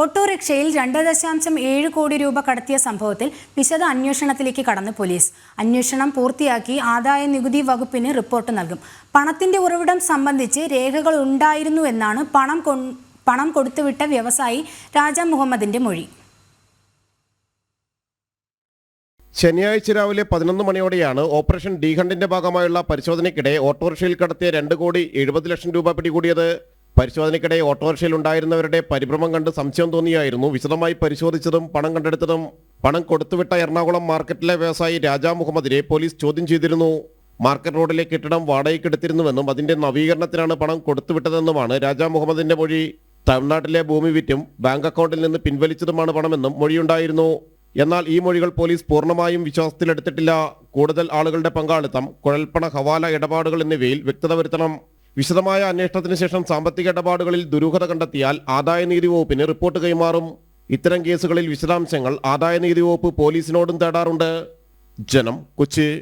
ഓട്ടോറിക്ഷയിൽ രണ്ട് ദശാംശം ഏഴ് കോടി രൂപ കടത്തിയ സംഭവത്തിൽ വിശദ അന്വേഷണത്തിലേക്ക് കടന്ന് പോലീസ്. അന്വേഷണം പൂർത്തിയാക്കി ആദായ നികുതി വകുപ്പിന് റിപ്പോർട്ട് നൽകും. പണത്തിന്റെ ഉറവിടം സംബന്ധിച്ച് രേഖകൾ ഉണ്ടായിരുന്നു എന്നാണ് പണം പണം കൊടുത്തുവിട്ട വ്യവസായി രാജ മുഹമ്മദിന്റെ മൊഴി. ശനിയാഴ്ച രാവിലെ പതിനൊന്ന് മണിയോടെയാണ് ഓപ്പറേഷൻ ഡി ഹണ്ടിന്റെ ഭാഗമായുള്ള പരിശോധനയ്ക്കിടെ ഓട്ടോറിക്ഷയിൽ കടത്തിയ രണ്ട് കോടി എഴുപത് ലക്ഷം രൂപ പിടികൂടിയത്. പരിശോധനയ്ക്കിടെ ഓട്ടോറിക്ഷയിൽ ഉണ്ടായിരുന്നവരുടെ പരിഭ്രമം കണ്ട് സംശയം തോന്നിയായിരുന്നു. വിശദമായി പരിശോധിച്ചതും പണം കണ്ടെടുത്തതും പണം കൊടുത്തുവിട്ട എറണാകുളം മാർക്കറ്റിലെ വ്യവസായി രാജാ മുഹമ്മദിനെ പോലീസ് ചോദ്യം ചെയ്തിരുന്നു. മാർക്കറ്റ് റോഡിലെ കെട്ടിടം വാടകയ്ക്കെടുത്തിരുന്നുവെന്നും അതിന്റെ നവീകരണത്തിനാണ് പണം കൊടുത്തുവിട്ടതെന്നുമാണ് രാജാ മുഹമ്മദിന്റെ മൊഴി. തമിഴ്നാട്ടിലെ ഭൂമി വിറ്റും ബാങ്ക് അക്കൗണ്ടിൽ നിന്ന് പിൻവലിച്ചതുമാണ് പണമെന്നും മൊഴിയുണ്ടായിരുന്നു. എന്നാൽ ഈ മൊഴികൾ പോലീസ് പൂർണമായും വിശ്വാസത്തിലെടുത്തിട്ടില്ല. കൂടുതൽ ആളുകളുടെ പങ്കാളിത്തം കുഴൽപ്പണ ഹവാല ഇടപാടുകൾ എന്നിവയിൽ വ്യക്തത വരുത്തണം. വിശദമായ അന്വേഷണത്തിന് ശേഷം സാമ്പത്തിക ഇടപാടുകളിൽ ദുരൂഹത കണ്ടെത്തിയാൽ ആദായനികുതി വകുപ്പിന് റിപ്പോർട്ട് കൈമാറും. ഇത്തരം കേസുകളിൽ വിശദാംശങ്ങൾ ആദായനികുതി വകുപ്പ് പോലീസിനോടും തേടാറുണ്ട്. ജനം കൊച്ചി.